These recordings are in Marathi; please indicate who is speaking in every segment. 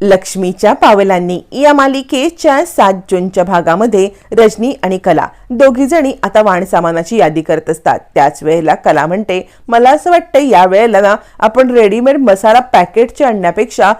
Speaker 1: लक्ष्मीच्या पावलांनी या मालिकेच्या सात जूनच्या भागामध्ये रजनी आणि कला दोघी जणी आता वाणसामानाची यादी करत असतात. त्याच वेळेला कला म्हणते मला असं वाटतं या वेळेला ना आपण रेडीमेड मसाला पॅकेटचे आणण्यापेक्षा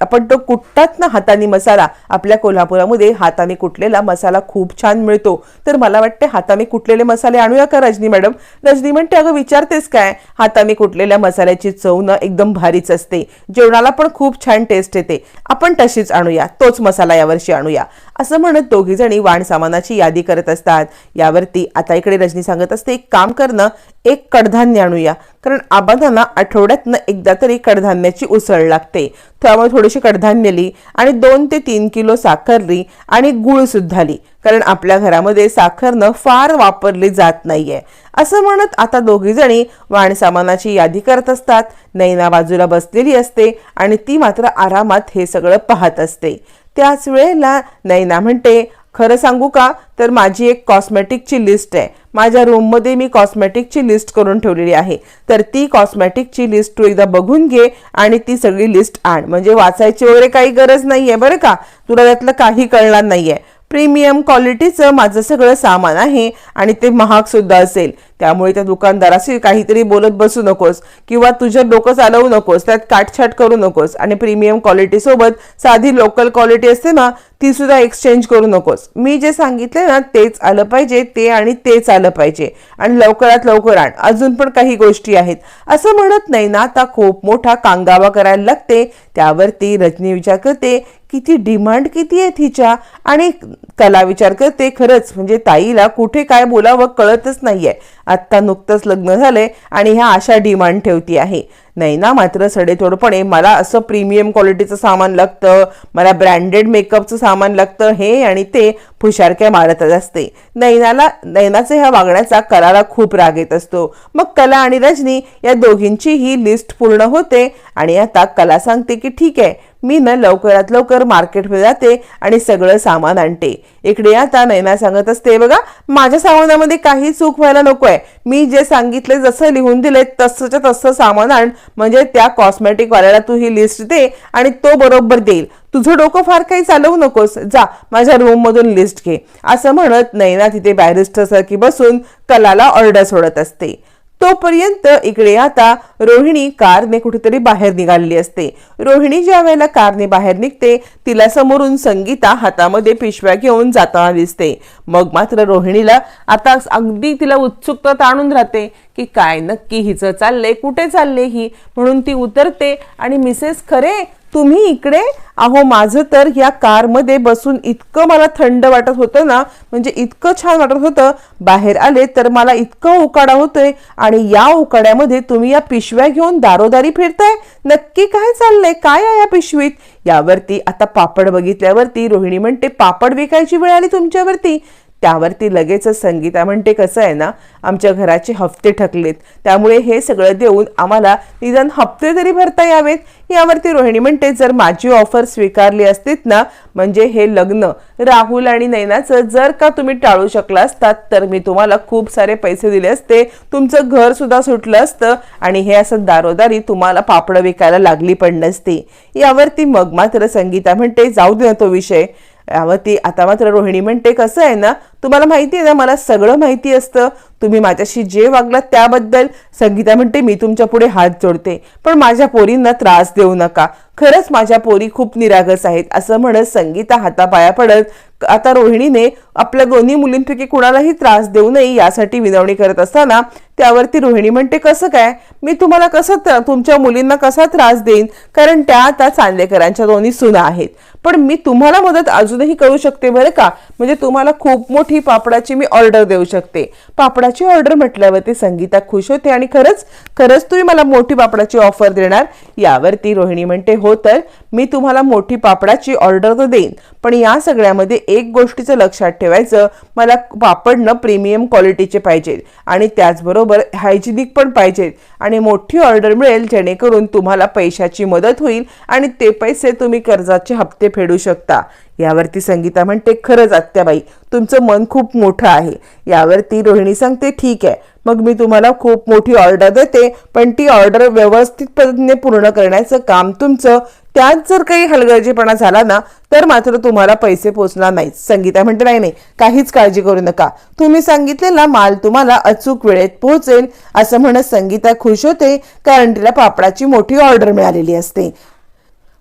Speaker 1: आपण तो कुटतात ना हाताने मसाला आपल्या कोल्हापुरामध्ये हाताने कुटलेला मसाला खूप छान मिळतो. तर मला वाटते हाताने कुटलेले मसाले आणूया का रजनी मॅडम? रजनी म्हणते अगं विचारतेस काय? हाताने कुटलेल्या मसाल्याची चव ना एकदम भारीच असते. जेवणाला पण खूप छान टेस्ट येते. आपण तशीच आणूया. तोच मसाला यावर्षी आणूया. असं म्हणत दोघी जणी वाण सामानाची यादी करत असतात. यावरती आता इकडे रजनी सांगत असते एक काम करणं एक कडधान्य आणूया. कारण आबांना आठवड्यातनं एकदा तरी कडधान्याची उसळ लागते. त्यामुळे थोडीशी कडधान्यली आणि दोन ते तीन किलो साखरली आणि गुळ सुद्धाली कारण आपल्या घरामध्ये साखरनं फार वापरली जात नाहीये. असं म्हणत आता दोघीजणी वाणसामानाची यादी करत असतात. नैना बाजूला बसलेली असते आणि ती मात्र आरामात हे सगळं पाहत असते. त्याच वेळेला नैना म्हणते खरं सांगू का? तर माझी एक कॉस्मेटिकची लिस्ट आहे. माझ्या रूममध्ये मी कॉस्मेटिकची लिस्ट करून ठेवलेली आहे. तर ती कॉस्मेटिकची लिस्ट तू एकदा बघून घे आणि ती सगळी लिस्ट आण. म्हणजे वाचायची वगैरे काही गरज नाही आहे बरं का? तुला त्यातलं काही कळणार नाही आहे प्रीमियम क्वालिटीचं माझं सगळं सामान आहे आणि ते महाग सुद्धा असेल. त्यामुळे त्या दुकानदाराशी काहीतरी बोलत बसू नकोस किंवा तुझं डोकं चालवू नकोस त्यात काटछाट करू नकोस आणि प्रीमियम क्वालिटीसोबत साधी लोकल क्वालिटी असते ना ती सुद्धा एक्सचेंज करू नकोस. मी जे सांगितले ना तेच आलं पाहिजे ते आणि तेच आलं पाहिजे. आणि लवकरात लवकर आण. अजून पण काही गोष्टी आहेत. असं म्हणत नाही ना आता खूप मोठा कांगावा करायला लागते. त्यावरती रजनी विचार करते किती डिमांड किती आहे तिच्या आणि कला विचार करते खरंच म्हणजे ताईला कुठे काय बोलावं कळतच नाहीये. आत्ता नुकतंच लग्न झालंय आणि ह्या अशा डिमांड ठेवती आहे. नैना मात्र सडेतोडपणे मला असं प्रीमियम क्वालिटीचं सामान लागतं मला ब्रँडेड मेकअपचं सामान लागतं हे आणि ते फुशारक्या मारतच असते. नैनाला नैनाचे ह्या वागण्याचा कलाला खूप राग येत असतो. मग कला आणि रजनी या दोघींची ही लिस्ट पूर्ण होते आणि आता कला सांगते की ठीक आहे मी ना लवकरात लवकर मार्केटमध्ये जाते आणि सगळं सामान आणते. इकडे आता नैना सांगत असते बघा माझ्या सामानामध्ये काही चूक व्हायला नको आहे मी जे सांगितले जसं लिहून दिले तसंच्या तसं सामान आण. म्हणजे त्या कॉस्मेटिक वाल्याला तू ही लिस्ट दे आणि तो बरोबर देईल. तुझं डोकं फार काही चालवू नकोस. जा माझ्या रूम मधून लिस्ट घे. असं म्हणत नैना तिथे बॅरिस्टरसारखी बसून कलाला ऑर्डर सोडत असते. तोपर्यंत इकडे आता रोहिणी कारने कुठेतरी बाहेर निघालेली असते. रोहिणी ज्या वेळेला कारने बाहेर निघते तिला समोरून संगीता हातामध्ये पिशव्या घेऊन जाताना दिसते. मग मात्र रोहिणीला आता अगदी तिला उत्सुकता ताणून राहते की काय नक्की हिचं चाललंय कुठे चालले ही? म्हणून ती उतरते आणि मिसेस खरे तुम्ही इकडे अहो माझं तर या कारमध्ये बसून इतकं मला थंड वाटत होतं ना म्हणजे इतकं छान वाटत होतं बाहेर आले तर मला इतकं उकाडा होतोय आणि या उकाड्यामध्ये तुम्ही या पिशव्या घेऊन दारोदारी फिरताय? नक्की काय चाललंय? काय आहे या पिशवीत? यावरती आता पापड बघितल्यावरती रोहिणी म्हणते पापड विकायची वेळ आली तुमच्यावरती. त्यावरती लगेचच संगीता म्हणते कसं आहे ना आमच्या घराचे हप्ते ठकलेत. त्यामुळे हे सगळं देऊन आम्हाला निदान हप्ते तरी भरता यावेत यावरती रोहिणी म्हणते जर माझी ऑफर स्वीकारली असतीत ना म्हणजे हे लग्न राहुल आणि नैनाचं जर का तुम्ही टाळू शकला असतात तर मी तुम्हाला खूप सारे पैसे दिले असते. तुमचं घर सुद्धा सुटलं असतं आणि हे असं दारोदारी तुम्हाला पापड विकायला लागली पण नसती. यावरती मग मात्र संगीता म्हणते जाऊ दे ना तो विषय. यावरती आता मात्र रोहिणी म्हणते कसं आहे ना तुम्हाला माहिती आहे ना मला सगळं माहिती असतं. तुम्ही माझ्याशी जे वागलात त्याबद्दल संगीता म्हणते मी तुमच्यापुढे हात जोडते पण माझ्या पोरींना त्रास देऊ नका. खरंच माझ्या पोरी खूप निरागस आहेत. असं म्हणत संगीता हातापाया पडत आता रोहिणीने आपल्या दोन्ही मुलींपैकी कुणालाही त्रास देऊ नये यासाठी विनवणी करत असताना त्यावरती रोहिणी म्हणते कसं काय? मी तुम्हाला कसं तुमच्या मुलींना कसा त्रास देईन? कारण त्या आता चांदेकरांच्या दोन्ही सुना आहेत. पण मी तुम्हाला मदत अजूनही करू शकते बरं का? म्हणजे तुम्हाला खूप मोठी मोठी पापडाची मी ऑर्डर देऊ शकते. पापडाची ऑर्डर म्हटल्यावरती संगीता खुश होते आणि खरंच खरंच तुम्ही मला मोठी पापडाची ऑफर देणार? यावरती रोहिणी म्हणते हो तर मी तुम्हाला मोठी पापडाची ऑर्डर तर देईन पण या सगळ्यामध्ये एक गोष्टीचं लक्षात ठेवायचं मला पापड न प्रीमियम क्वालिटीचे पाहिजेत आणि त्याचबरोबर हायजिनिक पण पाहिजेत आणि मोठी ऑर्डर मिळेल जेणेकरून तुम्हाला पैशाची मदत होईल आणि ते पैसे तुम्ही कर्जाचे हप्ते फेडू शकता. यावरती संगीता म्हणते खरंच आत्याबाई तुमचं मन खूप मोठं आहे. यावरती रोहिणी सांगते ठीक आहे. मग मी तुम्हाला खूप मोठी ऑर्डर देते. पण ती ऑर्डर व्यवस्थित पद्धतीने पूर्ण करण्याचं काम तुमचं. त्यात जर काही हलगर्जीपणा झाला ना तर मात्र तुम्हाला पैसे पोचणार नाहीत. संगीता म्हणते नाही नाही. काहीच काळजी करू नका. तुम्ही सांगितलेला माल तुम्हाला अचूक वेळेत पोहोचेल. असं म्हणत संगीता खुश होते कारण तिला पापडाची मोठी ऑर्डर मिळालेली असते.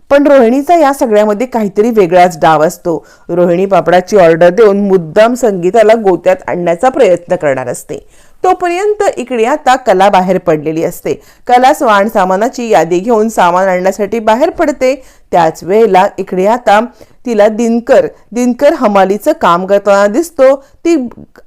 Speaker 1: पण रोहिणीचा या सगळ्यामध्ये काहीतरी वेगळाच डाव असतो. रोहिणी पापडाची ऑर्डर देऊन मुद्दाम संगीताला गोत्यात आणण्याचा प्रयत्न करणार असते. तोपर्यंत इकडे आता कला बाहेर पडलेली असते. कला स्वाण सामानाची यादी घेऊन सामान आणण्यासाठी बाहेर पडते. त्याच वेळेला इकडे आता तिला दिनकर दिनकर हमालीचं काम करताना दिसतो. ती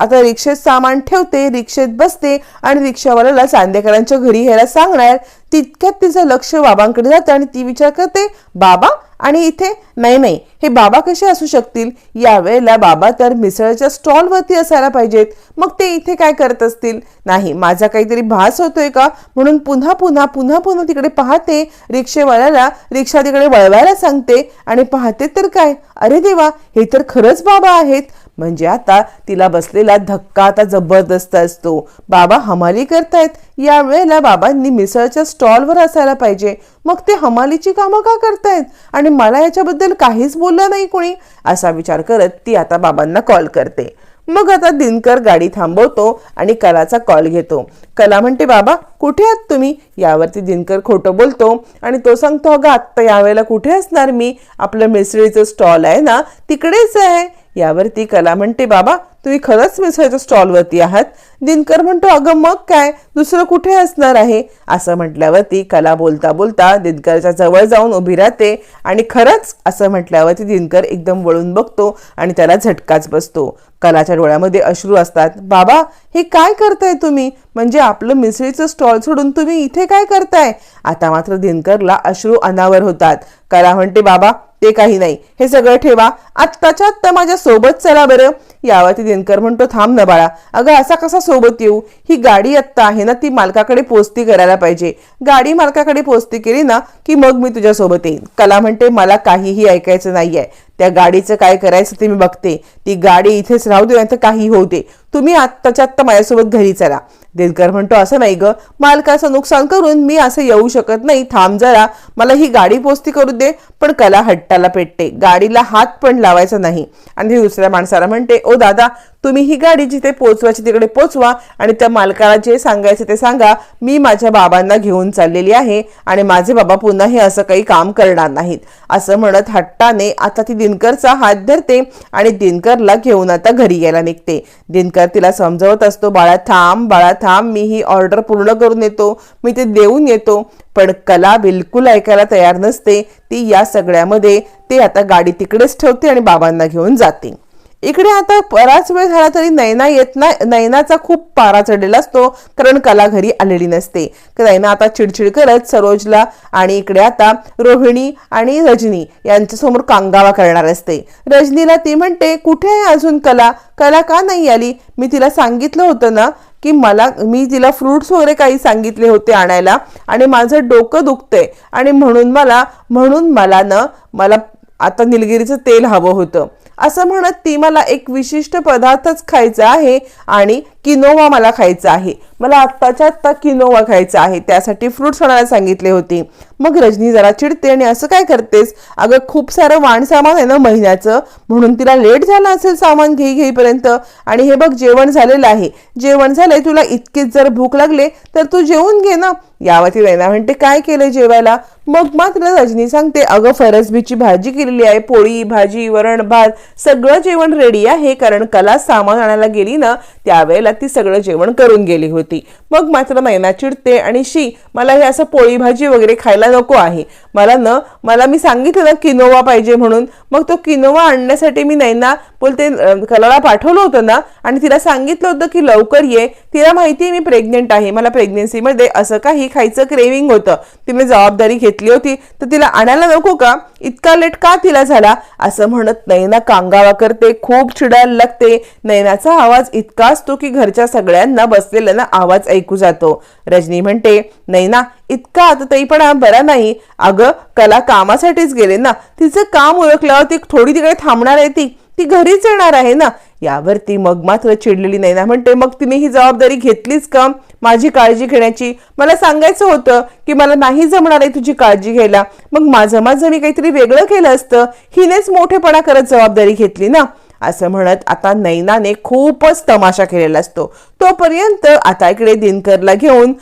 Speaker 1: आता रिक्षेत सामान ठेवते रिक्षेत बसते आणि रिक्षावाल्याला चांदेकरांच्या घरी यायला सांगणार. तितक्यात तिचं लक्ष बाबांकडे जातं आणि ती विचार करते बाबा आणि इथे नाही नाही हे बाबा कसे असू शकतील? यावेळेला बाबा तर मिसळच्या स्टॉलवरती असायला पाहिजेत. मग ते इथे काय करत असतील? नाही माझा काहीतरी भास होतोय का? म्हणून पुन्हा पुन्हा पुन्हा पुन्हा तिकडे पाहते. रिक्षेवाल्याला रिक्षा तिकडे वळवायला सांगते. आणि पाहते तर काय? अरे देवा हे तर खरंच बाबा आहेत. म्हणजे आता तिला बसलेला धक्का आता जबरदस्त असतो. बाबा हमाली करतायत. या वेळेला बाबांनी मिसळच्या स्टॉलवर असायला पाहिजे. मग ते हमालीची कामं का करतायत? आणि मला याच्याबद्दल काहीच बोललं नाही कोणी? असा विचार करत ती आता बाबांना कॉल करते. मग आता दिनकर गाडी थांबवतो आणि कलाचा कॉल घेतो. कला म्हणते बाबा कुठे आहात तुम्ही? यावरती दिनकर खोटं बोलतो आणि तो सांगतो अगं आत्ता यावेळेला कुठे असणार मी? आपलं मिसळीचं स्टॉल आहे ना तिकडेच आहे. यावरती कला म्हणते बाबा तुम्ही खरंच मिसळीच्या स्टॉलवरती आहात? दिनकर म्हणतो अगं मग काय? दुसरं कुठे असणार आहे? असं म्हटल्यावरती कला बोलता बोलता दिनकरच्या जवळ जाऊन उभी राहते आणि खरंच असं म्हटल्यावरती दिनकर एकदम वळून बघतो आणि त्याला झटकाच बसतो. कलाच्या डोळ्यामध्ये अश्रू असतात बाबा हे काय करताय तुम्ही? म्हणजे आपलं मिसळीचं स्टॉल सोडून तुम्ही इथे काय करताय? आता मात्र दिनकरला अश्रू अनावर होतात. कला म्हणते बाबा ते काही नाही. हे सगळं ठेवा. आत्ताच्या आत्ता माझ्या सोबत चला बरं. यावरती दिनकर म्हणतो थांब ना बाळा. अगं असा कसा सोबत येऊ? ही गाडी आत्ता आहे ना ती मालकाकडे पोचती करायला पाहिजे. गाडी मालकाकडे पोचती केली ना की मग मी तुझ्या सोबत येईन. कला म्हणते मला काहीही ऐकायचं नाहीये. त्या गाडीचं काय करायचं ते मी बघते. ती गाडी इथेच राहू दे नाही काही होऊ दे. तुम्ही आत्ताच्या आत्ता माझ्यासोबत घरी चला. दिनकर म्हणतो असं नाही ग. मालकाचं नुकसान करून मी असं येऊ शकत नाही. थांब जरा. मला ही गाडी पोचती करू दे. पण कला हट्टाला पेटते. गाडीला हात पण लावायचा नाही. आणि दुसऱ्या माणसाला म्हणते ओ दादा तुम्ही ही गाडी जिथे पोचवायची तिकडे पोचवा आणि त्या मालकाला जे सांगायचं ते सांगा. मी माझ्या बाबांना घेऊन चाललेली आहे आणि माझे बाबा पुन्हा हे असं काही काम करणार नाहीत. असं म्हणत हट्टाने आता ती दिनकरचा हात धरते आणि दिनकरला घेऊन आता घरी यायला निघते. दिनकर तिला समजवत असतो बाळा थांब बाळा थांब मी ही ऑर्डर पूर्ण करून येतो. मी ते देऊन येतो. पण कला बिलकुल ऐकायला तयार नसते. ती या सगळ्यामध्ये ते आता गाडी तिकडेच ठेवते आणि बाबांना घेऊन जाते. इकडे आता बराच वेळ झाला तरी नैना येत नाही. नैनाचा खूप पारा चढलेला असतो कारण कला घरी आलेली नसते. नैना आता चिडचिड करत सरोजला आणि इकडे आता रोहिणी आणि रजनी यांच्यासमोर कांगावा करणार असते. रजनीला ती म्हणते कुठे आहे अजून कला? कला का नाही आली? मी तिला सांगितलं होतं ना की मला मी तिला फ्रुट्स वगैरे काही सांगितले होते आणायला आणि माझं डोकं दुखतंय. आणि म्हणून मला म्हणून मला ना मला आता निलगिरीचं तेल हवं होतं. असं म्हणत ती मला एक विशिष्ट पदार्थच खायचा आहे आणि किनोवा मला खायचा आहे. मला आत्ताच्या आत्ता किनोवा खायचा आहे. त्यासाठी फ्रूट्स आणायला सांगितले होते. मग रजनी जरा चिडते आणि असं काय करतेस? अगं खूप सारं वाण सामान आहे ना महिन्याचं. म्हणून तिला लेट झाला असेल सामान घेई घेईपर्यंत. आणि हे बघ जेवण झालेलं आहे. जेवण झालंय तुला इतकेच जर भूक लागले तर तू जेवून घे ना. यावरती रैना म्हणते काय केलंय जेवायला? मग मात्र रजनी सांगते अगं फरसबीची भाजी केलेली आहे. पोळी भाजी वरण भात सगळं जेवण रेडी आहे. कारण कला सामान आणायला गेली ना त्यावेळेला ती सगळं जेवण करून गेली होती. मग मात्र मैना चिडते आणि शी मला हे असं पोळी भाजी वगैरे खायला नको आहे. मला न मला मी सांगितलं ना किनोवा पाहिजे म्हणून. मग तो किनोवा आणण्यासाठी मी नैना बोलते कलाला पाठवलं होतं ना आणि तिला सांगितलं होतं की लवकर ये. तिला माहिती आहे मी प्रेग्नेंट आहे. मला प्रेग्नेन्सीमध्ये असं काही खायचं क्रेविंग होतं. तिने जबाबदारी घेतली होती. तर तिला आणायला नको का? इतका लेट का तिला झाला? असं म्हणत नैना कांगावा करते. खूप चिडायला लागते. नैनाचा आवाज इतका असतो की घरच्या सगळ्यांना बसलेल्यांना आवाज ऐकू जातो. रजनी म्हणते नैना इतका आतताईपणा बरा नाही. अगं कला कामासाठीच गेले ना. तिचं काम ओळखल्यावर ती थोडी तिकडे थांबणार आहे ती. ती घरीच येणार आहे ना. यावरती मग मात्र चिडलेली नैना म्हणते मग तिने ही जबाबदारी घेतलीच का? माझी काळजी घेण्याची? मला सांगायचं होतं की मला नाही जमणार आहे तुझी काळजी घ्यायला. मग माझं माझं मी काहीतरी वेगळं केलं असतं. हिनेच मोठेपणा करत जबाबदारी घेतली ना. असं म्हणत आता नैनाने खूपच तमाशा केलेला असतो. तोपर्यंत आता इकडे दिनकरला घेऊन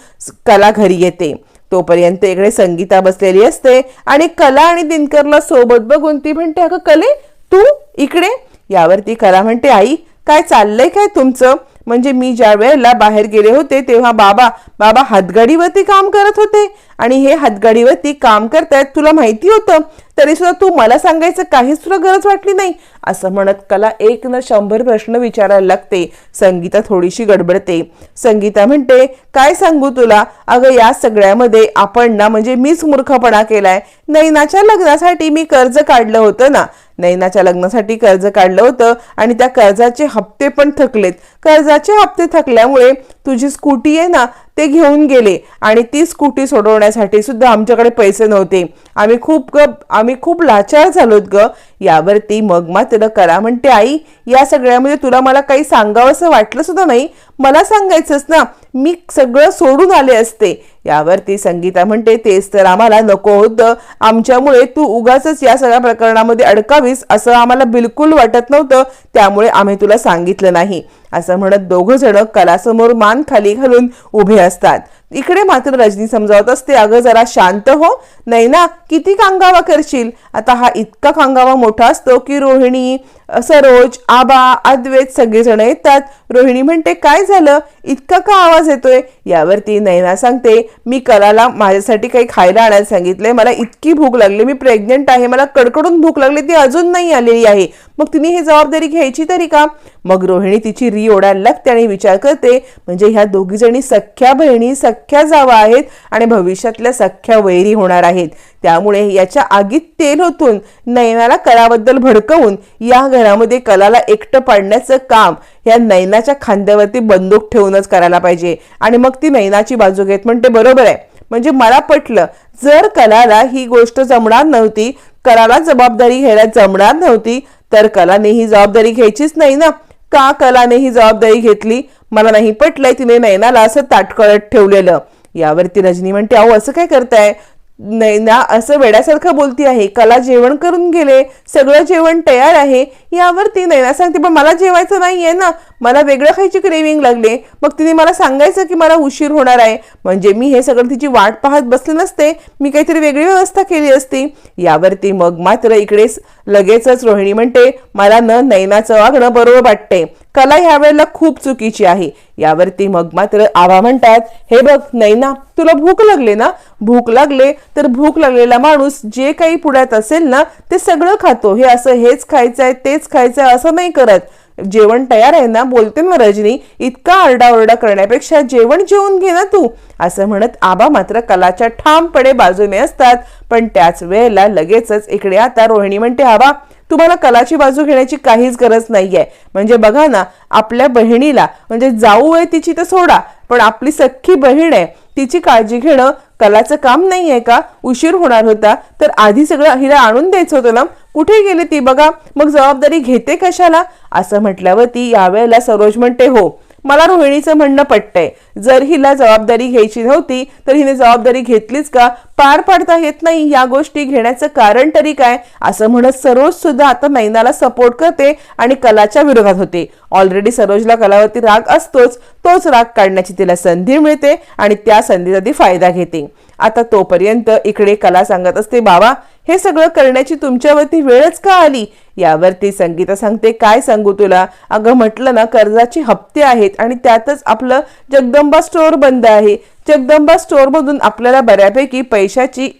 Speaker 1: कला घरी येते. तोपर्यंत इकडे संगीता बसलेली असते आणि कला आणि दिनकरला सोबत बघून ती म्हणते अगं कले तू इकडे? यावरती कला म्हणते आई काय चाललंय काय तुमचं? म्हणजे मी ज्या वेळेला बाहेर गेले होते तेव्हा बाबा बाबा हातगाडीवरती काम करत होते. आणि हे हातगाडीवरती काम करतायत तुला माहिती होतं? तरी सुद्धा तू मला सांगायचं काहीच तुला गरज वाटली नाही. असं म्हणत कला एक न शंभर प्रश्न विचारायला लागते. संगीता थोडीशी गडबडते. संगीता म्हणते काय सांगू तुला? अगं या सगळ्यामध्ये आपण ना म्हणजे मीच मूर्खपणा केलाय. नैनाच्या लग्नासाठी मी कर्ज काढलं होतं ना. नैनाच्या लग्नासाठी कर्ज काढलं होतं आणि त्या कर्जाचे हप्ते पण थकलेत. कर्जाचे हप्ते थकल्यामुळे तुझी स्कूटी आहे ना ते घेऊन गेले. आणि ती स्कूटी सोडवण्यासाठी सुद्धा आमच्याकडे पैसे नव्हते. आम्ही खूप ग आम्ही खूप लाचार झालोत ग. यावरती मग मात्र करा म्हणते आई या सगळ्यामध्ये तुला मला काही सांगावं असं वाटलं सुद्धा नाही. मला सांगायचंच ना मी सगळं सोडून आले असते. यावरती संगीता म्हणते तेच तर आम्हाला नको होतं. आमच्यामुळे तू उगाच या सगळ्या प्रकरणामध्ये अडकावीस असं आम्हाला बिलकुल वाटत नव्हतं. त्यामुळे आम्ही तुला सांगितलं नाही. असं म्हणत दोघं जण कलासमोर मान खाली घालून उभे असतात. इकडे मात्र रजनी समजावत असते अगं जरा शांत हो. नाही ना किती कांगावा करशील? आता हा इतका कांगावा मोठा असतो की रोहिणी सरोज आबा अद्वैत सगळेजण येतात. रोहिणी म्हणते काय झालं? इतका का आवाज येतोय? यावरती नैना सांगते मी कलाला माझ्यासाठी काही खायला आणायला सांगितलंय. मला इतकी भूक लागली. मी प्रेग्नेंट आहे. मला कडकडून भूक लागली. ती अजून नाही आलेली आहे. मग तिने ही जबाबदारी घ्यायची तरी का? मग रोहिणी तिची री ओढायला लागते आणि विचार करते म्हणजे ह्या दोघीजणी सख्ख्या सख्या बहिणी सख्या सख्ख्या जावा आहेत आणि भविष्यातल्या सख्ख्या वैरी होणार आहेत. त्यामुळे याच्या आगीत तेल होतून नैनाला कलाबद्दल भडकवून या घरामध्ये कलाला एकटं पाडण्याचं काम या नैनाच्या खांद्यावरती बंदूक ठेवूनच करायला पाहिजे. आणि मग ती नैनाची बाजू घेत म्हणते बरोबर आहे. म्हणजे मला पटलं जर कलाला ही गोष्ट जमणार नव्हती कलाला जबाबदारी घ्यायला जमणार नव्हती तर कलाने ही जबाबदारी घ्यायचीच नाही ना. का कलाने ही जबाबदारी घेतली? मला नाही पटलंय तिने नैनाला असं ताटकळत ठेवलेलं. यावरती रजनी म्हणते अहो असं काय करताय? नैना असं वेड्यासारखं बोलती आहे. कला जेवण करून गेले. सगळं जेवण तयार आहे. यावर ती नैना सांगते पण मला जेवायचं नाही आहे ना. मला वेगळं खायची क्रेविंग लागले. मग तिने मला सांगायचं की मला उशीर होणार आहे. म्हणजे मी हे सगळं तिची वाट पाहत बसले नसते. मी काहीतरी वेगळी व्यवस्था केली असती. यावरती मग मात्र इकडे लगेचच रोहिणी म्हणते मला न नैनाचं वागणं बरोबर वाटते. कला ह्या वेळेला खूप चुकीची आहे. यावरती मग मात्र आवा म्हणतात हे बघ नैना तुला भूक लागले ना? भूक लागले तर भूक लागलेला माणूस जे काही पुढ्यात असेल ना ते सगळं खातो. हे असं हेच खायचं आहे तेच खायचंय असं नाही करत. जेवण तयार आहे ना बोलते ना रजनी इतका आरडाओरडा करण्यापेक्षा जेवण जेवून घे ना तू. असं म्हणत आबा मात्र कलाच्या ठामपणे बाजूने असतात. पण त्याच वेळेला लगेचच इकडे आता रोहिणी म्हणते आबा तुम्हाला कलाची बाजू घेण्याची काहीच गरज नाहीये. म्हणजे बघा ना आपल्या बहिणीला म्हणजे जाऊ आहे तिची तर सोडा पण आपली सख्खी बहीण आहे तिची काळजी घेणं कलाचं काम नाहीये का? उशीर होणार होता. तर आधी सगळं हिला आणून द्यायचं होतं ना? कुठे गेली ती बघा? मग जबाबदारी घेते कशाला? असं म्हटल्यावर ती यावेळेला सरोज म्हणते हो मला रोहिणीचं म्हणणं पटतंय. जर हिला जबाबदारी घ्यायची नव्हती तर हिने जबाबदारी घेतलीच का? पार पाडता येत नाही या गोष्टी घेण्याचं कारण तरी काय? असं म्हणत सरोज सुद्धा आता नैनाला सपोर्ट करते आणि कलाच्या विरोधात होते. ऑलरेडी सरोजला कलावरती राग असतोच तोच राग काढण्याची तिला संधी मिळते आणि त्या संधीचा ती फायदा घेते. आता तोपर्यंत इकडे कला सांगत असते बाबा हे सगळं करण्याची तुमच्यावरती वेळच का आली? यावरती संगीता सांगते काय सांगू तुला? अगं म्हटलं ना कर्जाचे हप्ते आहेत आणि त्यातच आपलं जगदंबा स्टोअर बंद आहे. जगदंबा स्टोअरमधून आपल्याला बऱ्यापैकी पैशाची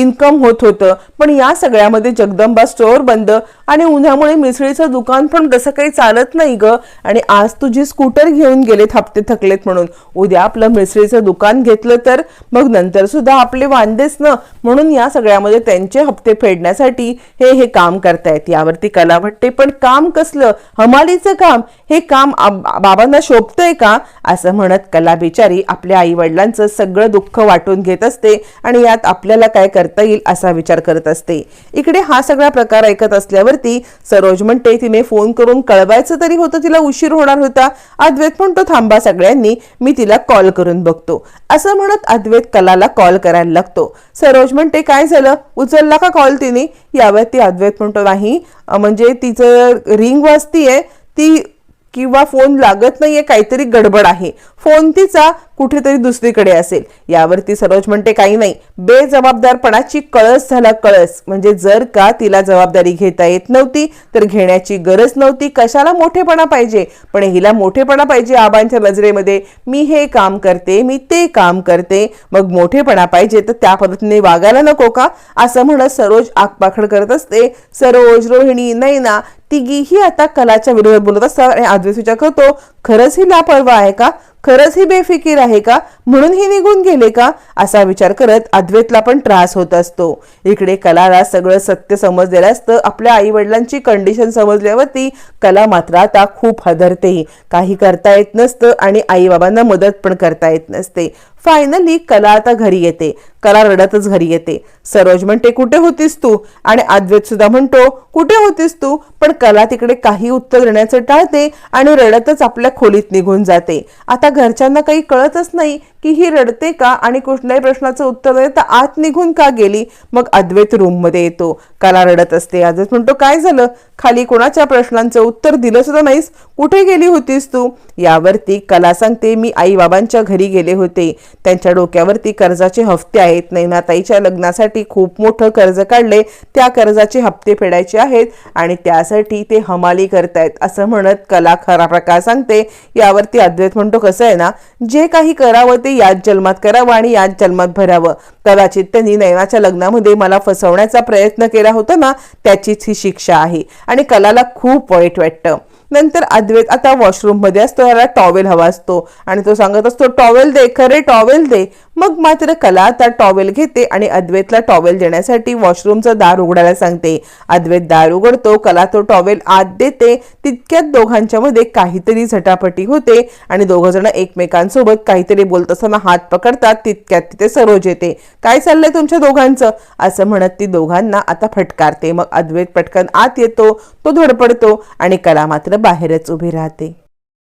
Speaker 1: इन्कम होत होतं. पण या सगळ्यामध्ये जगदंबा स्टोअर बंद आणि उन्हामुळे मिसळीचं दुकान पण तसं काही चालत नाही ग. आणि आज तुझी स्कूटर घेऊन गेलेत हप्ते थकलेत म्हणून. उद्या आपलं मिसळीचं दुकान घेतलं तर मग नंतर सुद्धा आपले वांदेच ना. म्हणून या सगळ्यामध्ये त्यांचे हप्ते फेडण्यासाठी हे हे काम करतायत. यावरती कला वाटते पण काम कसलं? हमालीचं काम? हे काम बाबांना शोभतंय का? असं म्हणत कला बिचारी आपल्या आई वडिलांचं सगळं दुःख वाटून घेत असते. आणि यात आपल्याला काय करता करता येईल असा विचार करत असते. इकडे हा सगळा प्रकार ऐकत असल्यावरती सरोज म्हणते तिने फोन करून कळवायचं तरी होतं तिला उशीर होणार होता. अद्वैत म्हणतो थांबा सगळ्यांनी मी तिला कॉल करून बघतो. असं म्हणत अद्वैत कलाला कॉल करायला लागतो. सरोज म्हणते काय झालं? उचलला का कॉल तिने? यावर ती अद्वैत म्हणतो नाही. म्हणजे तिचं रिंग वाजतीये ती किंवा फोन लागत नाहीये काहीतरी गडबड आहे. फोन तिचा कुठेतरी दुसरीकडे असेल. यावरती सरोज म्हणते काही नाही. बेजबाबदारपणाची कळस झाला कळस. म्हणजे जर का तिला जबाबदारी घेता येत नव्हती तर घेण्याची गरज नव्हती. कशाला मोठेपणा पाहिजे? पण हिला मोठेपणा पाहिजे आबांच्या नजरेमध्ये. मी हे काम करते मी ते काम करते. मग मोठेपणा पाहिजे तर त्या पद्धतीने वागायला नको का? असं म्हणत सरोज आकपाखड करत असते. सरोज रोहिणी नैना तिघीही आता कलाच्या विरोधात बोलत असतात आणि अद्वैत विचार करतो खरंच ही लापरवा आहे का? खरंच ही बेफिकीर आहे का? म्हणून ही निघून गेले का? असा विचार करत अद्वैतला पण त्रास होत असतो. इकडे कलाला सगळं सत्य समजलेलं असतं. आपल्या आई वडिलांची कंडिशन समजल्यावरती कला मात्र आता खूप हदरते. काही करता येत नसतं आणि आई बाबांना मदत पण करता येत नसते. फायनली कला आता घरी येते. कला रडतच घरी येते. सरोज म्हणते कुठे होतीस तू? आणि अद्वैत सुद्धा म्हणतो कुठे होतीस तू? पण कला तिकडे काही उत्तर देण्याचं टाळते आणि रडतच आपल्या खोलीत निघून जाते. आता घरच्यांना काही कळतच नाही की ही रडते का आणि कुठल्याही प्रश्नाचं उत्तर देता आत निघून का गेली? मग अद्वैत रूममध्ये येतो. कला रडत असते. अद्वैत म्हणतो काय झालं? खाली कोणाच्या प्रश्नांचं उत्तर दिलं सुद्धा नाहीस? कुठे गेली होतीस तू? यावरती कला सांगते मी आई बाबांच्या घरी गेले होते. त्यांच्या डोक्यावरती कर्जाचे हफ्ते आहेत. नैनाताईच्या लग्नासाठी खूप मोठं कर्ज काढले. त्या कर्जाचे हप्ते फेडायचे आहेत आणि त्यासाठी ते हमाली करतायत असं म्हणत कला खरा प्रकार सांगते. यावरती अद्वैत म्हणतो कसं आहे ना जे काही करावं ते याच जन्मात करावं आणि याच जन्मात भरावं. कदाचित त्यांनी नैनाच्या लग्नामध्ये मला फसवण्याचा प्रयत्न केला होता ना त्याचीच ही शिक्षा आहे. आणि कलाला खूप वाईट वाटतं. नंतर अद्वैत आता वॉशरूममध्ये असतो त्याला टॉवेल हवा असतो. आणि तो सांगत असतो टॉवेल दे खरे टॉवेल दे. मग मात्र कला आता टॉवेल घेते आणि अद्वैतला टॉवेल देण्यासाठी वॉशरूमचं दार उघडायला सांगते. अद्वैत दार उघडतो कला तो टॉवेल आत देते तितक्यात दोघांच्या मध्ये काहीतरी झटापटी होते आणि दोघ जण एकमेकांसोबत काहीतरी बोलत असताना हात पकडतात तितक्यात तिथे सरोज येते. काय चाललंय तुमच्या दोघांचं? असं म्हणत ती दोघांना आता फटकारते. मग अद्वैत पटकन आत येतो तो धडपडतो आणि कला मात्र बाहेरच उभी राहते.